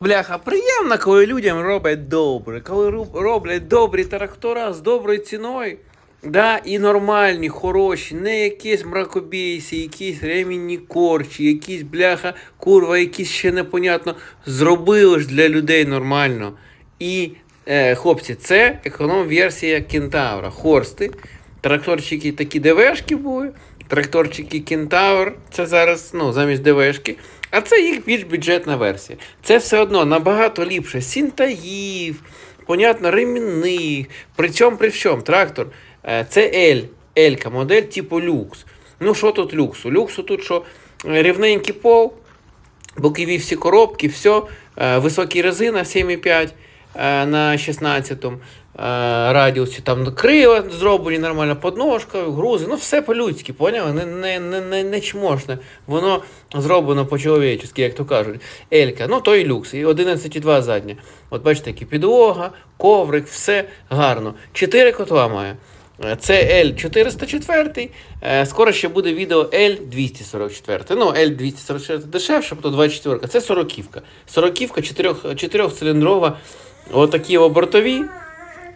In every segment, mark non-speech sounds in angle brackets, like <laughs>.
Бляха, приємно, коли людям роблять добре, коли роблять добрі трактора з доброю ціною. Да, і нормальні, хороші, не якісь мракобійці, якісь ремінні корчі, якісь бляха, курва, якісь ще непонятно. Зробили ж для людей нормально. І, е, хлопці, це економ-версія кентавра. Хорсти. Тракторчики такі ДВшки були. Тракторчики Кентавр, це зараз ну, замість ДВшки. А це їх більш бюджетна версія. Це все одно набагато ліпше. Сінтаїв, понятно, ремінних. При цьому при всьому трактор е, це L, L модель типу люкс. Ну, що тут люксу? Люксу тут що е, рівненький пол, бокові всі коробки, все, е, високі резина 7,5 е, на 16 е, радіусі, там крила зроблені нормально, подножка, грузи, ну все по-людськи, поняли? Не, не, не, не, не чмошне. Воно зроблено по-чоловічески, як то кажуть. Елька, ну то і люкс, і 11,2 задня. От бачите, які підлога, коврик, все гарно. Чотири котла має. Е, Це L404, е, скоро ще буде відео L244. Ну, L244 дешевше, бо то 24. Це 40-ківка. 40-ківка 4-циліндрова, отакі о бортові,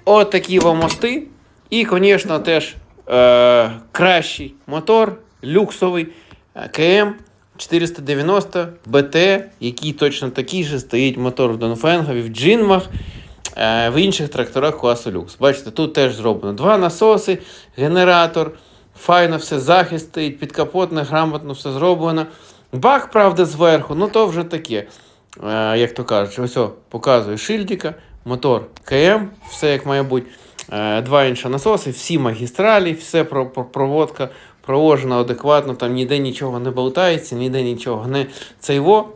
отакі о мости. І, звісно, теж е, кращий мотор, люксовий е, КМ 490 БТ, який точно такий же стоїть мотор в Донфенгові, в джинмах. Е, В інших тракторах класу люкс. Бачите, тут теж зроблено два насоси, генератор, файно все захист стоїть, підкапотне, грамотно все зроблено. Бак, правда, зверху, ну то вже таке. Е, Як то кажуть, ось о, показую шильдика, мотор КМ, все як має бути. Е, Два інші насоси, всі магістралі, все про, про- проводка проложена адекватно, там ніде нічого не болтається, ніде нічого не цейво.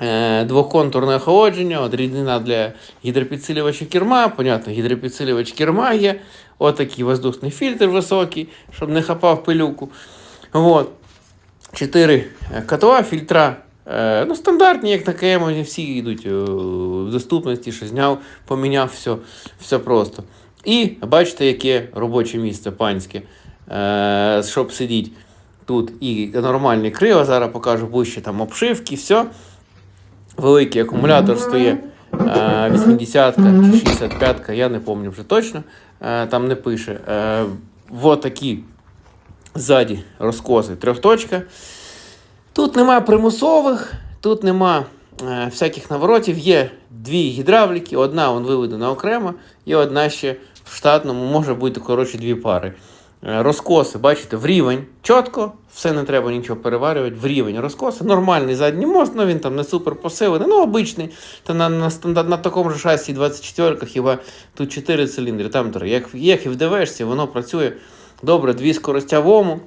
Е, Двоконтурне охолодження, от для гідропідсилювача керма, понятно, гідропідсилювач керма є, отакий воздушний фільтр високий, щоб не хапав пилюку. Вот. Чотири котла, фільтра. Е, Ну, стандартні, як на КМ, вони всі йдуть е, в доступності, що зняв, поміняв, все, все просто. І бачите, яке робоче місце панське, е, щоб сидіти. Тут і нормальні крила, зараз покажу ближче там обшивки, все. Великий акумулятор стоїть. 80 чи 65, я не пам'ятаю вже точно. Там не пише. Вот такі ззаді розкоси трьохточка. Тут нема примусових, тут нема е, всяких наворотів. Є дві гідравліки, одна вон виведена окремо, і одна ще в штатному може бути коротше дві пари. Е, Розкоси, бачите, в рівень чітко, все не треба нічого переварювати, в рівень розкоси. Нормальний задній мост, ну він там не супер посилений, ну обичний. Та на, на, стандарт, на такому ж шасі 24-ка хіба тут 4 циліндри, там 3. Як, як і в ДВшці, воно працює добре, дві скоростя в ому,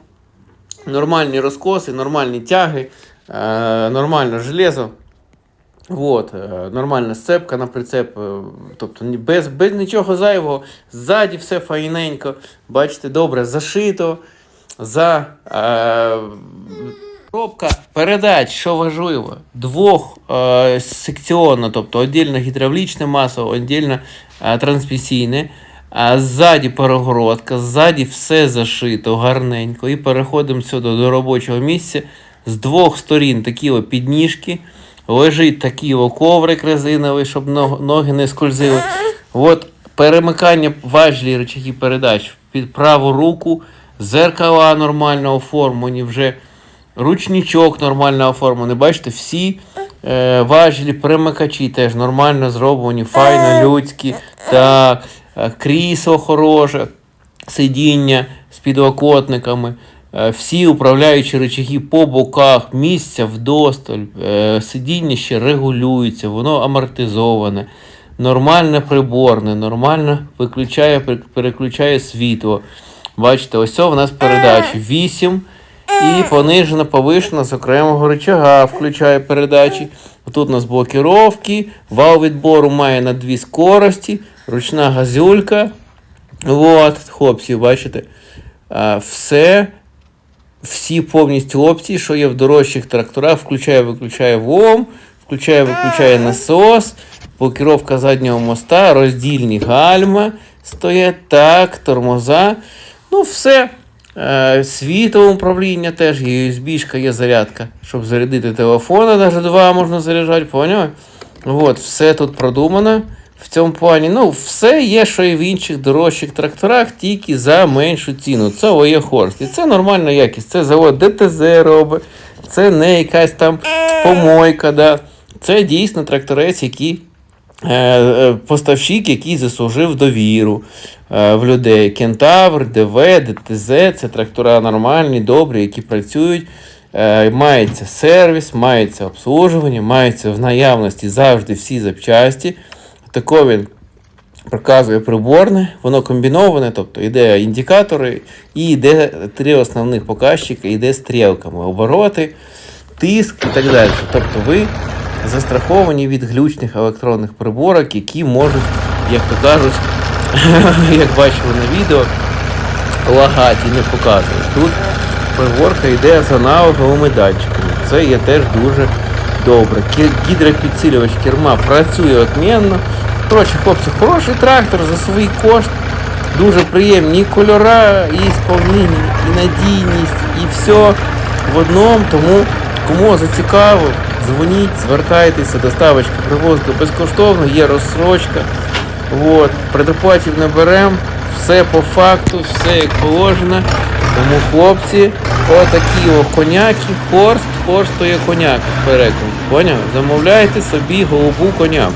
нормальні розкоси, нормальні тяги, е, нормальне железо. Вот, е, нормальна сцепка на прицеп, е, тобто без, без нічого зайвого. Ззаді все файненько, бачите, добре зашито. За е, передач, що важливо, двох е, секціонно, тобто віддільно гідравлічне масло, віддільно е, трансмісійне. А ззаді перегородка, ззаді все зашито гарненько. І переходимо сюди до робочого місця. З двох сторін такі о підніжки. Лежить такий о коврик резиновий, щоб ноги не скользили. От перемикання важлі речаги передач під праву руку, зеркала нормально оформлені, вже ручничок нормально оформлений. Бачите, всі е, важелі, перемикачі теж нормально зроблені, файно, людські. Так, крісло хороше, сидіння з підлокотниками. Е, Всі управляючі речаги по боках, місця вдосталь, е, сидіння ще регулюється, воно амортизоване, нормальне приборне, нормально виключає, переключає світло. Бачите, ось це в нас передачі 8 і понижена повишена з окремого рычага включає передачі. Тут у нас блокіровки, вал відбору має на дві скорості, ручна газюлька. От, хлопці, бачите, все, всі повністю опції, що є в дорожчих тракторах, включає, виключає ВОМ, включає, виключає насос, блокіровка заднього моста, роздільні гальма стоять, так, тормоза. Ну, все. Е, світло управління теж є, USB-шка є зарядка, щоб зарядити телефон, навіть два можна заряджати, поняли? От, все тут продумано. В цьому плані, ну, все є, що і в інших дорожчих тракторах, тільки за меншу ціну. Це ОЄ Хорст. І це нормальна якість. Це завод ДТЗ робить, це не якась там помойка. Да. Це дійсно тракторець, який поставщик, який заслужив довіру е, в людей. Кентавр, ДВ, ДТЗ це трактора нормальні, добрі, які працюють. Е, мається сервіс, мається обслужування, мається в наявності завжди всі запчасті. Тако він показує приборне, воно комбіноване, тобто йде індикатори і йде три основних показчики, йде стрілками, обороти, тиск і так далі. Тобто ви застраховані від глючних електронних приборок, які можуть, як то кажуть, <laughs> як бачили на відео, лагати і не показують. Тут приборка йде з аналоговими датчиками. Це є теж дуже добре. Гідропідсилювач керма працює відмінно. Коротше, хлопці, хороший трактор за свій кошт. Дуже приємні і кольора, і сповнення, і надійність, і все в одному. Тому кому зацікавив, дзвоніть, звертайтеся, доставочка привозка безкоштовно, є розсрочка. От, предоплатів не беремо, все по факту, все як положено. Тому хлопці, отакі о коняки, хорст, хорст то є коняк в. Поняв? Замовляйте собі голубу коняку.